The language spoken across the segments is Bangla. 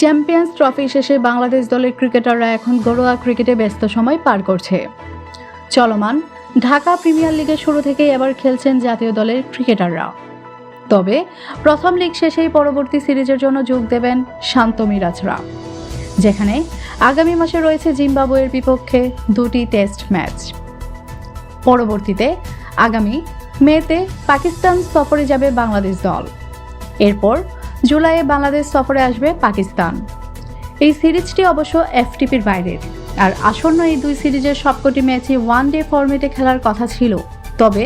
চ্যাম্পিয়ন্স ট্রফি শেষে বাংলাদেশ দলের ক্রিকেটাররা এখন ঘরোয়া ক্রিকেটে ব্যস্ত সময় পার করছে। চলমান ঢাকা প্রিমিয়ার লিগের শুরু থেকেই এবার খেলছেন জাতীয় দলের ক্রিকেটাররা। তবে প্রথম লিগ শেষেই পরবর্তী সিরিজের জন্য যোগ দেবেন শান্ত মিরাজরা, যেখানে আগামী মাসে রয়েছে জিম্বাবুয়ের বিপক্ষে দুটি টেস্ট ম্যাচ। পরবর্তীতে আগামী মেতে পাকিস্তান সফরে যাবে বাংলাদেশ দল। এরপর জুলাইয়ে বাংলাদেশ সফরে আসবে পাকিস্তান। এই সিরিজটি অবশ্য এফটিপির বাইরের আর আসন্ন এই দুই সিরিজের সবকটি ম্যাচই ওয়ান ডে ফরম্যাটে খেলার কথা ছিল। তবে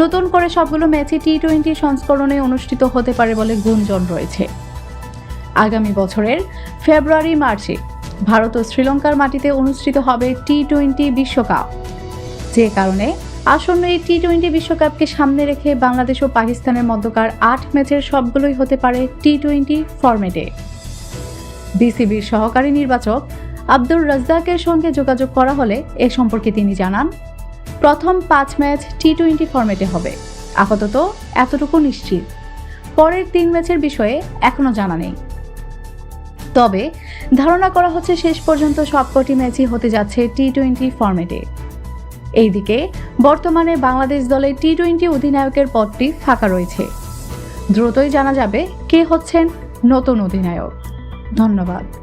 নতুন করে সবগুলো ম্যাচই টি টোয়েন্টি সংস্করণে অনুষ্ঠিত হতে পারে বলে গুঞ্জন রয়েছে। আগামী বছরের ফেব্রুয়ারি, মার্চে ভারত ও শ্রীলঙ্কার মাটিতে অনুষ্ঠিত হবে টি টোয়েন্টি বিশ্বকাপ। যে কারণে আসন্ন এই টি টোয়েন্টি বিশ্বকাপকে সামনে রেখে বাংলাদেশ ও পাকিস্তানের মধ্যকার আট ম্যাচের সবগুলোই হতে পারে টি টোয়েন্টি ফরম্যাটে বিসিবির সহকারী নির্বাচক আব্দুর রাজ্জাকের সঙ্গে যোগাযোগ করা হলে এ সম্পর্কে তিনি জানান, প্রথম পাঁচ ম্যাচ টি টোয়েন্টি ফরম্যাটে হবে। আপাতত এতটুকু নিশ্চিত। পরের তিন ম্যাচের বিষয়ে এখনও জানা নেই। তবে ধারণা করা হচ্ছে শেষ পর্যন্ত সবকটি ম্যাচই হতে যাচ্ছে টি টোয়েন্টি ফরম্যাটে এইদিকে বর্তমানে বাংলাদেশ দলে টি টোয়েন্টি অধিনায়কের পদটি ফাঁকা রয়েছে। দ্রুতই জানা যাবে কে হচ্ছেন নতুন অধিনায়ক। ধন্যবাদ।